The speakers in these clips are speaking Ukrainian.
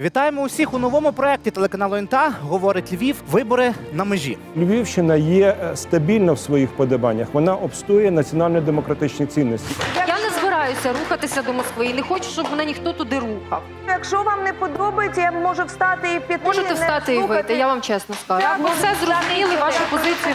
Вітаємо усіх у новому проєкті телеканалу ІНТА. Говорить Львів. Вибори на межі. Львівщина є е, стабільна в своїх подобаннях. Вона обстоює національно-демократичні цінності. Я не збираюся рухатися до Москви і не хочу, щоб мене ніхто туди рухав. Якщо вам не подобається, я можу встати і піти. Можете встати і вийти, я вам чесно скажу. Так, Ми все зрозуміли, вашу позицію.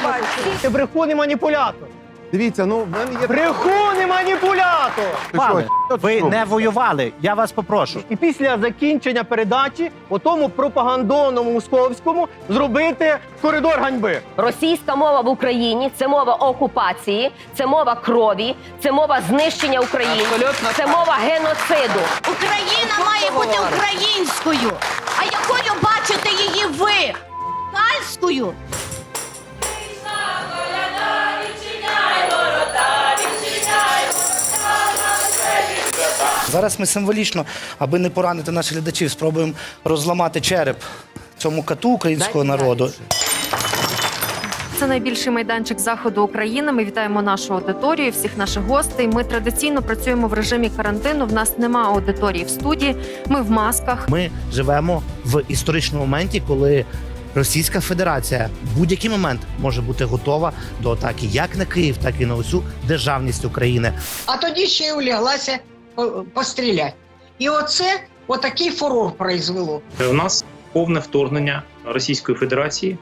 Ти брехун і маніпулятор. Дивіться, ну в мене є Брехун і маніпулятор. Пане, що? ви Що? не воювали. Я вас попрошу. І після закінчення передачі отому пропагандонному московському зробити коридор ганьби. Російська мова в Україні це мова окупації, це мова крові, це мова знищення українців, це мова геноциду. Україна має бути українською. А якою бачите її ви? Гальською. Зараз ми символічно, аби не поранити наших глядачів, спробуємо розламати череп цьому кату українського народу. Це найбільший майданчик заходу України. Ми вітаємо нашу аудиторію, всіх наших гостей. Ми традиційно працюємо в режимі карантину. В нас нема аудиторії в студії. Ми в масках. Ми живемо в історичному моменті, коли Російська Федерація в будь-який момент може бути готова до атаки як на Київ, так і на усю державність України. а тоді ще й уляглася постріляти. І оце отакий фурор произвело. У нас повне вторгнення Російської Федерації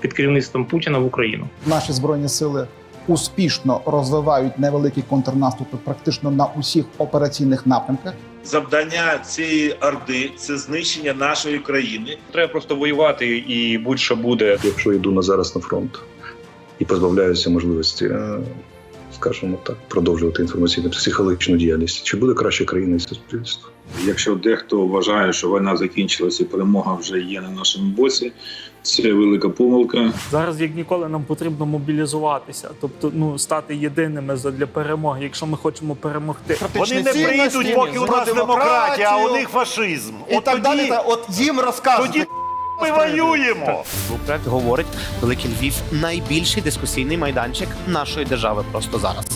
під керівництвом Путіна в Україну. Наші збройні сили успішно розвивають невеликий контрнаступ практично на усіх операційних напрямках. Завдання цієї орди це знищення нашої країни. Треба просто воювати і будь-що буде. Якщо йду на зараз на фронт і позбавляюся можливості, е, скажімо так, продовжувати інформаційну психологічну діяльність, чи буде краще країна і суспільство? Якщо дехто вважає, що війна закінчилася і перемога вже є на нашому боці, це велика помилка. Зараз як ніколи нам потрібно мобілізуватися, тобто ну стати єдиними для перемоги, якщо ми хочемо перемогти. Вони не прийдуть, поки у нас демократія, а у них фашизм. І От так тоді, далі, та- от їм розкажуть. Тоді ми воюємо. Проект говорить Великий Львів найбільший дискусійний майданчик нашої держави просто зараз.